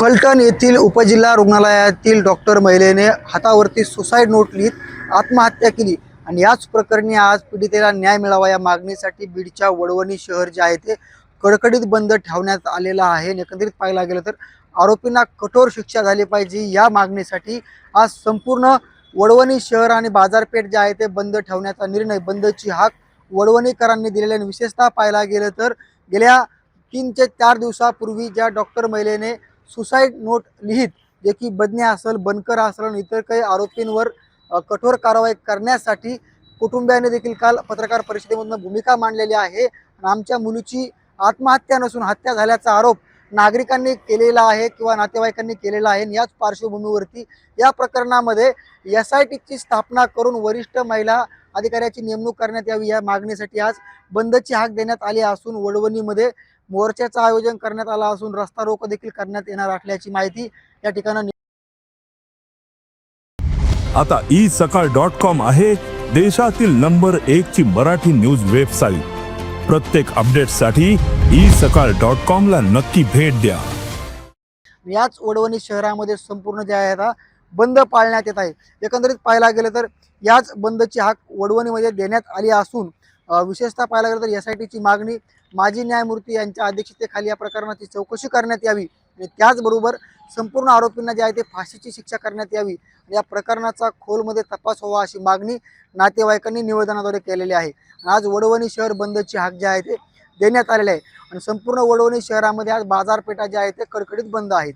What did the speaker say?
फलटण येथील उपजिल्हा रुग्णालयातील डॉक्टर महिलेने हातावरती सुसाईड नोट लिहित आत्महत्या केली आणि याच प्रकरणी आज पीडितेला न्याय मिळावा या मागणीसाठी बीडच्या वडवणी शहर जे आहे ते कडकडीत बंद ठेवण्यात आलेलं आहे. एकंदरीत पाहायला गेलं तर आरोपींना कठोर शिक्षा झाली पाहिजे या मागणीसाठी आज संपूर्ण वडवणी शहर आणि बाजारपेठ जे आहे ते बंद ठेवण्याचा निर्णय बंदची हाक वडवणीकरांनी दिलेल्या आणि विशेषतः पाहायला गेलं तर गेल्या तीन ते चार दिवसापूर्वी ज्या डॉक्टर महिलेने सुसाईड नोट लिहित जे की बदने असेल बनकर असेल आणि इतर काही आरोपींवर कठोर कारवाई करण्यासाठी कुटुंबियाने देखील काल पत्रकार परिषदेमधून भूमिका मांडलेली आहे. आमच्या मुलीची आत्महत्या नसून हत्या झाल्याचा आरोप नागरिकांनी केलेला आहे किंवा नातेवाईकांनी केलेला आहे. आणि याच पार्श्वभूमीवरती या प्रकरणामध्ये एस आय टीची स्थापना करून वरिष्ठ महिला अधिकाऱ्याची नेमणूक करण्यात यावी या मागणीसाठी आज बंदची हाक देण्यात आली असून वडवणीमध्ये मोर्चाचं आयोजन करण्यात आलं असून रस्ता रोको देखील करण्यात येणार असल्याची माहिती या ठिकाणी आता ई सकाळ डॉट कॉम आहे देशातील नंबर एक ची मराठी न्यूज वेबसाईट. प्रत्येक अपडेटसाठी ई सकाळ डॉट कॉम ला नक्की भेट द्या. याच वडवणी शहरामध्ये संपूर्ण जे आहे आता बंद पाळण्यात येत आहे. एकंदरीत पाहायला गेलं तर याच बंदची हाक वडवणीमध्ये देण्यात आली असून विशेषतः पाहायला गेलं तर एस आय टीची मागणी माजी न्यायमूर्ती यांच्या अध्यक्षतेखाली या प्रकरणाची चौकशी करण्यात यावी आणि त्याचबरोबर संपूर्ण आरोपींना जे आहे ते फाशीची शिक्षा करण्यात यावी आणि या प्रकरणाचा खोलमध्ये तपास व्हावा अशी मागणी नातेवाईकांनी निवेदनाद्वारे केलेली आहे. आज वडवणी शहर बंदची हाक जे आहे ते देण्यात आलेले आहे. आणि संपूर्ण वडवणी शहरामध्ये आज बाजारपेठा ज्या आहेत ते कडकडीत बंद आहेत.